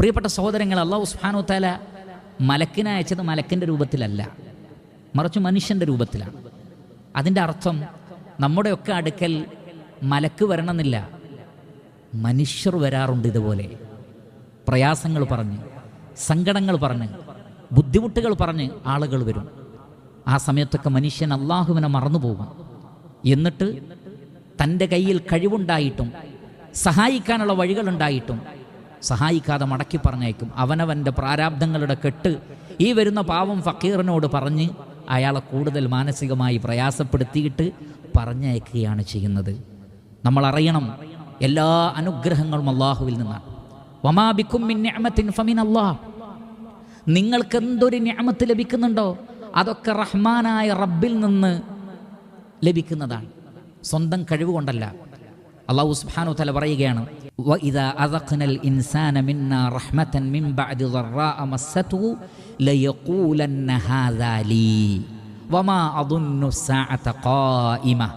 പ്രിയപ്പെട്ട സഹോദരങ്ങൾ അള്ളാഹു സുബ്ഹാനഹു താല മലക്കിനെ അയച്ചത് മലക്കിന്റെ രൂപത്തിലല്ല. മറിച്ച് മനുഷ്യന്റെ രൂപത്തിലാണ്. അതിന്റെ അർത്ഥം നമ്മുടെയൊക്കെ അടുക്കൽ മലക്ക് വരണമെന്നില്ല മനുഷ്യർ വരാറുണ്ട് ഇതുപോലെ. പ്രയാസങ്ങൾ പറഞ്ഞ് സങ്കടങ്ങൾ പറഞ്ഞ് ബുദ്ധിമുട്ടുകൾ പറഞ്ഞ് ആളുകൾ വരും. ആ സമയത്തൊക്കെ മനുഷ്യൻ അള്ളാഹുവിനെ മറന്നുപോകും എന്നിട്ട് തന്റെ കയ്യിൽ കഴിവുണ്ടായിട്ടും സഹായിക്കാനുള്ള വഴികളുണ്ടായിട്ടും സഹായിക്കാതെ മടക്കി പറഞ്ഞേക്കും. അവനവന്റെ പ്രാരാബ്ദങ്ങളുടെ കെട്ട് ഈ വരുന്ന പാവം ഫക്കീറിനോട് പറഞ്ഞ് അയാളെ കൂടുതൽ മാനസികമായി പ്രയാസപ്പെടുത്തിയിട്ട് പറഞ്ഞയക്കുകയാണ് ചെയ്യുന്നത്. നമ്മൾ അറിയണം എല്ലാ അനുഗ്രഹങ്ങളും അള്ളാഹുവിൽ നിന്നാണ്. വമാബിക്കും നിങ്ങൾക്ക് എന്തൊരു ഞാമത്ത് ലഭിക്കുന്നുണ്ടോ? അതൊക്കെ റഹ്മാനായ റബ്ബിൽ നിന്ന് ലഭിക്കുന്നതാണ്. സ്വന്തം കഴിവ് കൊണ്ടല്ല അള്ളാഹു സുബ്ഹാനഹു തആല പറയുകയാണ് وَإِذَا أَذَقْنَا الْإِنسَانَ مِنَّا رَحْمَةً مِنْ بَعْدِ ضَرَّاءَ مَسَّتْهُ لَيَقُولَنَّ هَذَا لِي وَمَا أَظُنُّ السَّاعَةَ قَائِمَةً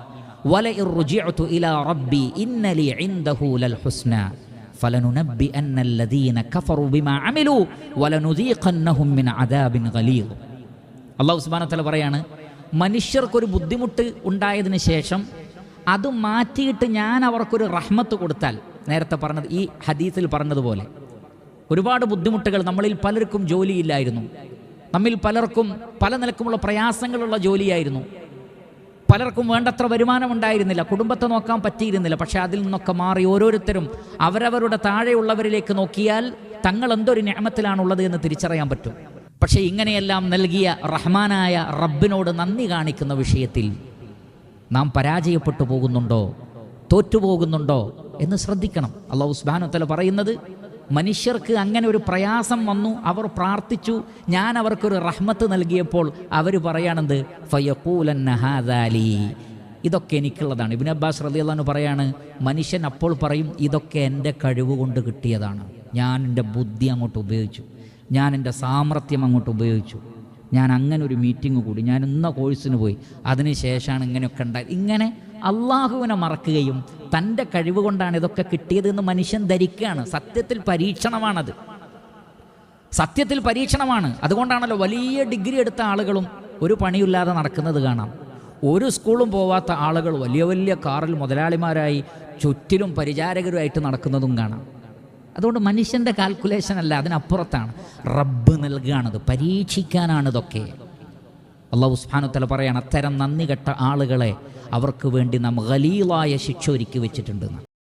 وَلَئِن رُجِعْتُ إِلَى رَبِّي إِنَّ لِي عِندَهُ لَلْحُسْنَى فَلَنُنَبِّئَنَّ الَّذِينَ كَفَرُوا بِمَا عَمِلُوا وَلَنُذِيقَنَّهُم مِّنْ عَذَابٍ غَلِيظٍ അള്ളാഹു സുബ്ഹാനഹു തആല പറയാണ് മനുഷ്യർക്കൊരു ബുദ്ധിമുട്ട് ഉണ്ടായതിനു ശേഷം അത് മാറ്റിയിട്ട് ഞാൻ അവർക്കൊരു റഹ്മത്ത് കൊടുത്താൽ നേരത്തെ പറഞ്ഞത് ഈ ഹദീസിൽ പറഞ്ഞതുപോലെ ഒരുപാട് ബുദ്ധിമുട്ടുകൾ നമ്മളിൽ പലർക്കും ജോലിയില്ലായിരുന്നു. നമ്മിൽ പലർക്കും പല നിലക്കുമുള്ള പ്രയാസങ്ങളുള്ള ജോലിയായിരുന്നു. പലർക്കും വേണ്ടത്ര വരുമാനം ഉണ്ടായിരുന്നില്ല കുടുംബത്തെ നോക്കാൻ പറ്റിയിരുന്നില്ല പക്ഷെ അതിൽ നിന്നൊക്കെ മാറി ഓരോരുത്തരും അവരവരുടെ താഴെയുള്ളവരിലേക്ക് നോക്കിയാൽ തങ്ങൾ എന്തൊരു ഞാമത്തിലാണുള്ളത് എന്ന് തിരിച്ചറിയാൻ പറ്റും. പക്ഷേ ഇങ്ങനെയെല്ലാം നൽകിയ റഹ്മാനായ റബ്ബിനോട് നന്ദി കാണിക്കുന്ന വിഷയത്തിൽ നാം പരാജയപ്പെട്ടു പോകുന്നുണ്ടോ? തോറ്റുപോകുന്നുണ്ടോ എന്ന് ശ്രദ്ധിക്കണം. അള്ളാഹു സുബാനുത്തല പറയുന്നത് മനുഷ്യർക്ക് അങ്ങനെ ഒരു പ്രയാസം വന്നു അവർ പ്രാർത്ഥിച്ചു ഞാൻ അവർക്കൊരു റഹ്മത്ത് നൽകിയപ്പോൾ അവർ പറയാണെന്ത്? ഫയക്കൂലന്നഹാദാലി ഇതൊക്കെ എനിക്കുള്ളതാണ്. ഇബിൻ അബ്ബാസ് റലിയല്ലാന്ന് പറയാണ് മനുഷ്യൻ അപ്പോൾ പറയും ഇതൊക്കെ എന്റെ കഴിവ് കൊണ്ട് കിട്ടിയതാണ്. ഞാൻ എന്റെ ബുദ്ധി അങ്ങോട്ട് ഉപയോഗിച്ചു. ഞാൻ എന്റെ സാമർഥ്യം അങ്ങോട്ട് ഉപയോഗിച്ചു. ഞാൻ അങ്ങനെ ഒരു മീറ്റിംഗ് കൂടി. ഞാൻ ഇന്ന കോഴ്സിന് പോയി. അതിനുശേഷമാണ് ഇങ്ങനെയൊക്കെ ഉണ്ടായത്. ഇങ്ങനെ അള്ളാഹുവിനെ മറക്കുകയും തന്റെ കഴിവ് കൊണ്ടാണ് ഇതൊക്കെ കിട്ടിയതെന്ന് മനുഷ്യൻ ധരിക്കുകയാണ്. സത്യത്തിൽ പരീക്ഷണമാണത്. സത്യത്തിൽ പരീക്ഷണമാണ്. അതുകൊണ്ടാണല്ലോ വലിയ ഡിഗ്രി എടുത്ത ആളുകളും ഒരു പണിയില്ലാതെ നടക്കുന്നത് കാണാം. ഒരു സ്കൂളും പോവാത്ത ആളുകൾ വലിയ വലിയ കാറിൽ മുതലാളിമാരായി ചുറ്റിലും പരിചാരകരുമായിട്ട് നടക്കുന്നതും കാണാം. അതുകൊണ്ട് മനുഷ്യന്റെ കാൽക്കുലേഷൻ അല്ല അതിനപ്പുറത്താണ്. റബ്ബ് നൽകുകയാണത് പരീക്ഷിക്കാനാണിതൊക്കെ. അള്ളാഹു സുബ്ഹാനഹു പറയാണ് അത്തരം നന്ദി കെട്ട ആളുകളെ അവർക്ക് വേണ്ടി നാം ഖലീലായ ശിക്ഷ ഒരുക്കി വെച്ചിട്ടുണ്ടെന്ന്